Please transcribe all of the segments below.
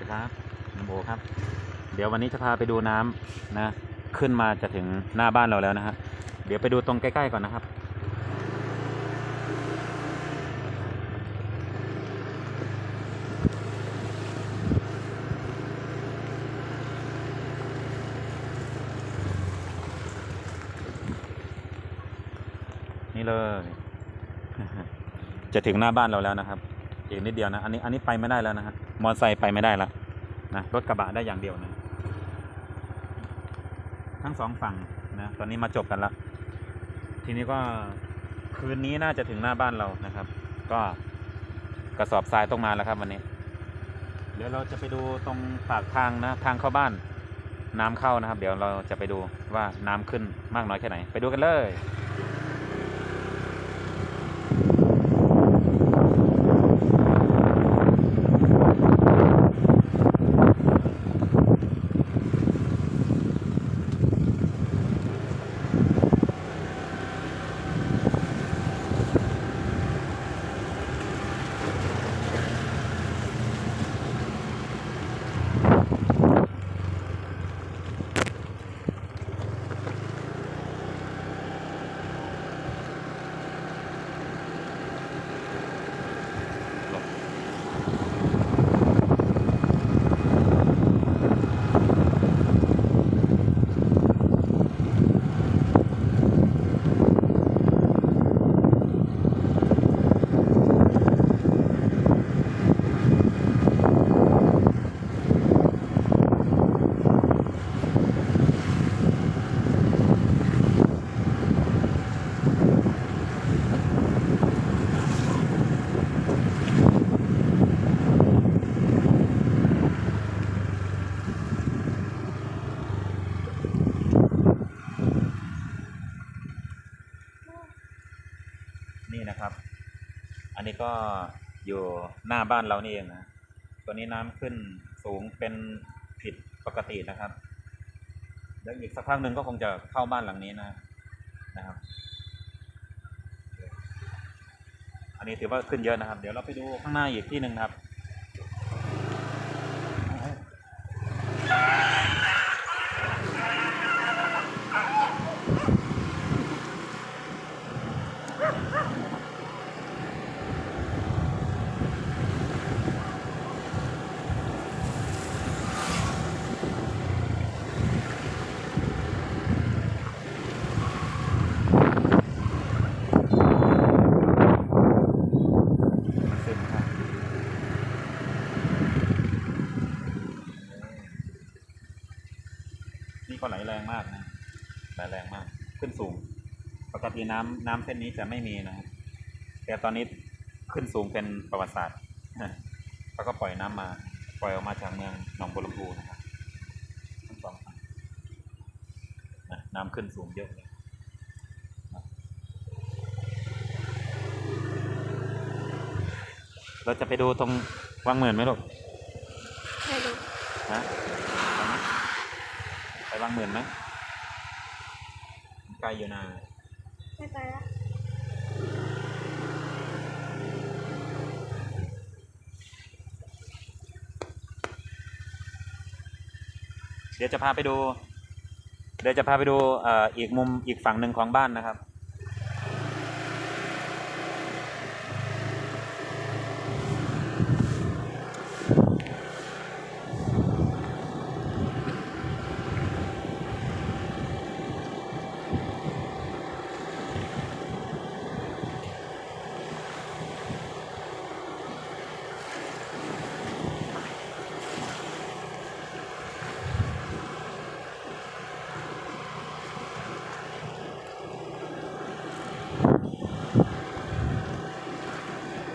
วัสดีครับน้ำโบครับ เดี๋ยววันนี้จะพาไปดูน้ำนะ ขึ้นมาจะถึงหน้าบ้านเราแล้วนะฮะเดี๋ยวไปดูตรงใกล้ๆก่อนนะครับ นี่เลย จะถึงหน้าบ้านเราแล้วนะครับอีกนิดเดียวนะ อันนี้อันนี้ไปไม่ได้แล้วนะฮะ มอเตอร์ไซค์ไปไม่ได้ล้วนะรถกระบะได้อย่างเดียวนะทั้งสองฝั่งนะตอนนี้มาจบกันแล้วทีนี้ก็คืนนี้น่าจะถึงหน้าบ้านเรานะครับ ก็กระสอบทรายต้องมาแล้วครับวันนี้ เดี๋ยวเราจะไปดูตรงปากทางนะทางเข้าบ้าน น้ำเข้านะครับ เดี๋ยวเราจะไปดูว่าน้ำขึ้นมากน้อยแค่ไหน ไปดูกันเลย นนี้ก็อยู่หน้าบ้านเรานี่เองนะตัวนี้น้ำขึ้นสูงเป็นผิดปกตินะครับเดี๋ยวอีกสักพักหนึ่งก็คงจะเข้าบ้านหลังนี้นะนะครับ อันนี้ถือว่าขึ้นเยอะนะครับ เดี๋ยวเราไปดูข้างหน้าอีกที่หนึ่งนะครับ ก็ไหลแรงมากนะไหลแรงมาก ขึ้นสูง ปกติน้ำน้ำเส้นนี้จะไม่มีนะครับแต่ตอนนี้ขึ้นสูงเป็นประวัติศาสตร์เขาก็ปล่อยน้ำมา ปล่อยออกมาจากเมืองหนองบัวลำพูนะครับทั้งสองฝั่งนะน้ำขึ้นสูงเยอะเลยเราจะไปดูตรงวังเหมือนไหมลูก ไม่รู้ ฮะไปไหม ไปวังเหมือนไหมไกลอยู่นะไม่ไปละเดี๋ยวจะพาไปดู เดี๋ยวจะพาไปดูเอ่ออีกมุมอีกฝั่งหนึ่งของบ้านนะครับ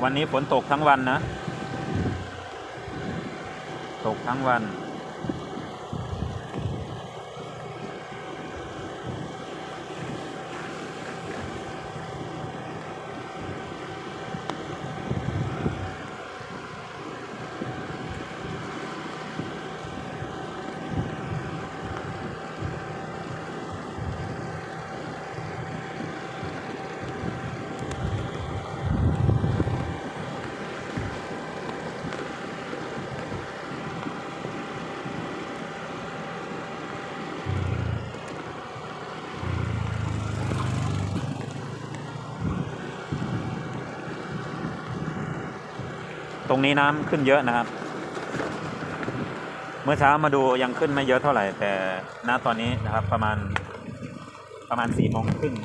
วันนี้ฝนตกทั้งวันนะ ตกทั้งวัน รงนี้น้ำขึ้นเยอะนะครับ เมื่อเช้ามาดูยังขึ้นไม่เยอะเท่าไหร่ แต่ณตอนนี้นะครับ ประมาณประมาณสี่โมงครึ่ง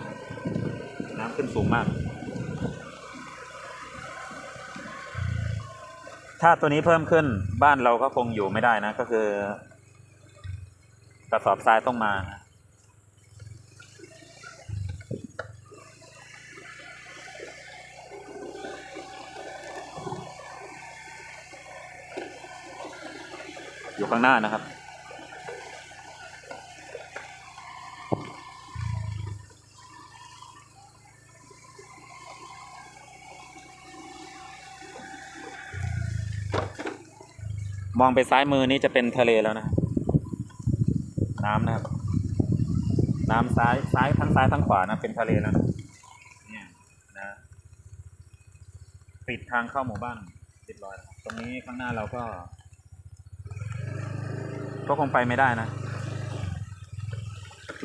น้ำขึ้นสูงมาก ถ้าตัวนี้เพิ่มขึ้นบ้านเราก็คงอยู่ไม่ได้นะ ก็คือกระสอบทรายต้องมา อยู่ข้างหน้านะครับ มองไปซ้ายมือนี้จะเป็นทะเลแล้วนะ น้ำนะครับ น้ำซ้ายซ้ายทั้งซ้ายทั้งขวานะเป็นทะเลแล้วนะเนี่ยนะปิดทางเข้าหมู่บ้านเรียบร้อยแล้วครับตรงนี้ข้างหน้าเราก็ ก็คงไปไม่ได้นะ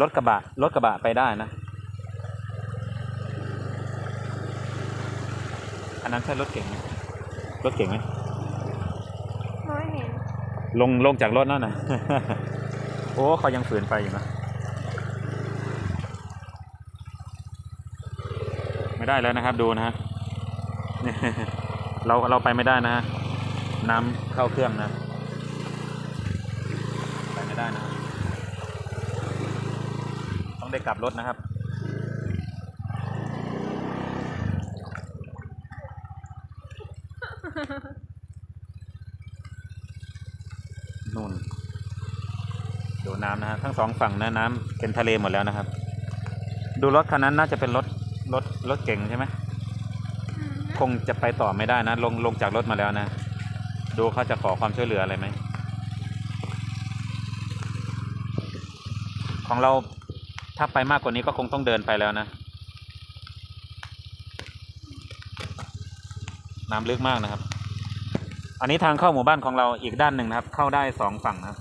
รถกระบะรถกระบะไปได้นะ อันนั้นใช่รถเก่งไหมรถเก่งไหมไม่เห็น ลงลงจากรถนั่นนะ โอ้เขายังฝืนไปอยู่นะ ไม่ได้แล้วนะครับ ดูนะฮะเราเราไปไม่ได้นะฮะน้ำเข้าเครื่องนะ ไปไม่ได้นะครับ ต้อง ได้กลับรถนะครับ นู่นดูน้ำนะฮะทั้งสองฝั่งนะน้ำเป็นทะเลหมดแล้วนะครับ ดูรถคันนั้นน่าจะเป็นรถรถรถเก่งใช่ไหมอืมคงจะไปต่อไม่ได้นะ ลงลงจากรถมาแล้วนะ ดูเขาจะขอความช่วยเหลืออะไรไหมของเรา ถ้าไปมากกว่านี้ก็คงต้องเดินไปแล้วนะ น้ำลึกมากนะครับ อันนี้ทางเข้าหมู่บ้านของเราอีกด้านหนึ่งนะครับ เข้าได้สองฝั่งนะ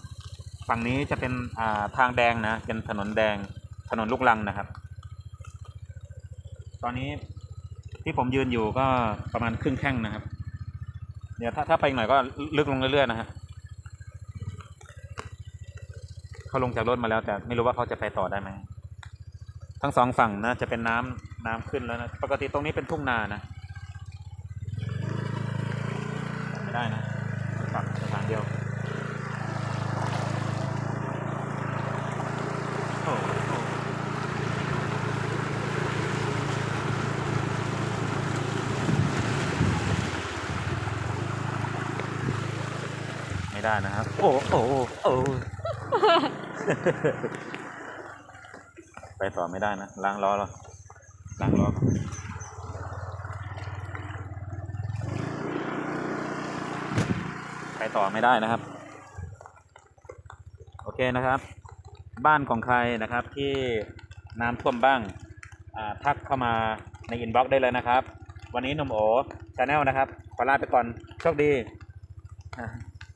ฝั่งนี้จะเป็นาทางแดงนะ เป็นถนนแดงถนนลูกลังนะครับ ตอนนี้ที่ผมยืนอยู่ก็ประมาณครึ่งแข้งนะครับ เดี๋ยวถ้าถ้าไปหน่อยก็ลึกลงเรื่อยๆนะฮะเขาลงจากรถมาแล้วแต่ไม่รู้ว่าเขาจะไปต่อได้ไหม ทั้งสองฝั่งนะจะเป็นน้ำน้ำขึ้นแล้วนะ ปกติตรงนี้เป็นทุ่งนานะไม่ได้นะฝั่งสถานเดียวไม่ได้นะครับ โอ้โอ้โอ้ ไปต่อไม่ได้นะ ล้างล้อแล้วล้างล้อไปต่อไม่ได้นะครับ โอเคนะครับ บ้านของใครนะครับที่น้ำท่วมบ้างอ่าทักเข้ามาในอินบ็อกซ์ได้เลยนะครับ วันนี้หนุ่มโอชาแนลนะครับ ขอลาไปก่อน โชคดี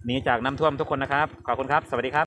หนีจากน้ำท่วมทุกคนนะครับ ขอบคุณครับ สวัสดีครับ